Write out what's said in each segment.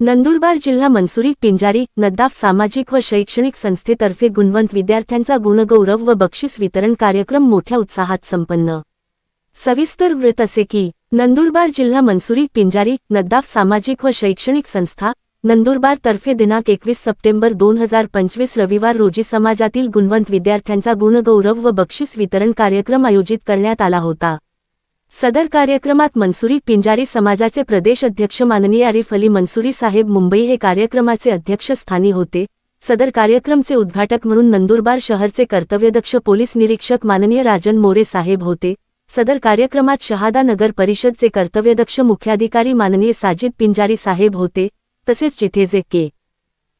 नंदुरबार जिल्हा मनसुरी पिंजारी नद्दाफ सामाजिक व शैक्षणिक संस्थेतर्फे गुणवंत विद्यार्थ्यांचा गुणगौरव व बक्षीस वितरण कार्यक्रम मोठ्या उत्साहात संपन्न. सविस्तर वृत्त असे की नंदुरबार जिल्हा मनसुरी पिंजारी नद्दाफ सामाजिक व शैक्षणिक संस्था नंदुरबार तर्फे दिनांक एकवीस सप्टेंबर दोन हजार पंचवीस रविवार रोजी समाजातील गुणवंत विद्यार्थ्यांचा गुणगौरव व बक्षीस वितरण कार्यक्रम आयोजित करण्यात आला होता. सदर कार्यक्रमात मनसुरी पिंजारी समाजाचे प्रदेश अध्यक्ष माननीय आरिफ अली मनसुरी साहेब मुंबई हे कार्यक्रमाचे अध्यक्षस्थानी होते. सदर कार्यक्रमचे उद्घाटक म्हणून नंदुरबार शहरचे कर्तव्यदक्ष पोलीस निरीक्षक माननीय राजन मोरे साहेब होते. सदर कार्यक्रमात शहादा नगर परिषदचे कर्तव्यदक्ष मुख्याधिकारी माननीय साजिद पिंजारी साहेब होते. तसेच जिथे जे के.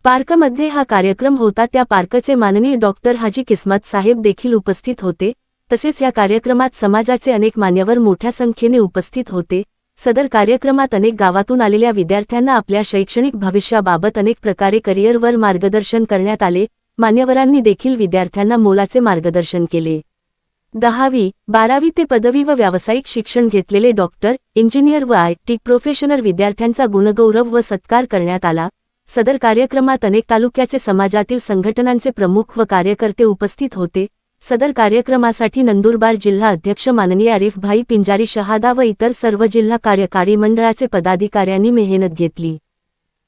पार्कमध्ये हा कार्यक्रम होता. त्या पार्कचे माननीय डॉक्टर हाजी किस्मत साहेब देखील उपस्थित होते. तसेच या कार्यक्रमात समाजाचे अनेक मान्यवर मोठ्या संख्येने उपस्थित होते. सदर कार्यक्रमात अनेक गावातून आलेल्या विद्यार्थ्यांना आपल्या शैक्षणिक भविष्याबाबत अनेक प्रकारे करिअरवर मार्गदर्शन करण्यात आले. मान्यवरांनी देखील विद्यार्थ्यांना मोलाचे मार्गदर्शन केले. दहावी बारावी ते पदवी व व्यावसायिक शिक्षण घेतलेले डॉक्टर इंजिनियर व आय. टी. प्रोफेशनल विद्यार्थ्यांचा गुणगौरव व सत्कार करण्यात आला. सदर कार्यक्रमात अनेक तालुक्याचे समाजातील संघटनांचे प्रमुख व कार्यकर्ते उपस्थित होते. सदर कार्यक्रमासाठी नंदुरबार जिल्हा अध्यक्ष माननीय आरिफभाई पिंजारी शहादा व इतर सर्व जिल्हा कार्यकारी मंडळाचे पदाधिकाऱ्यांनी मेहनत घेतली.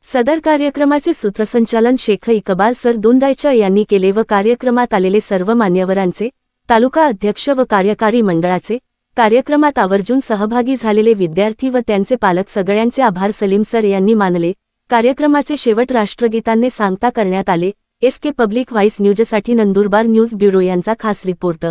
सदर कार्यक्रमाचे सूत्रसंचालन शेख इकबाल सर दोंडायच्या यांनी केले व कार्यक्रमात आलेले सर्व मान्यवरांचे तालुका अध्यक्ष व कार्यकारी मंडळाचे कार्यक्रमात आवर्जून सहभागी झालेले विद्यार्थी व त्यांचे पालक सगळ्यांचे आभार सलीम सर यांनी मानले. कार्यक्रमाचे शेवट राष्ट्रगीतांनी सांगता करण्यात आले. एस के पब्लिक व्हाईस न्यूजसाठी नंदुरबार न्यूज ब्युरो यांचा खास रिपोर्ट.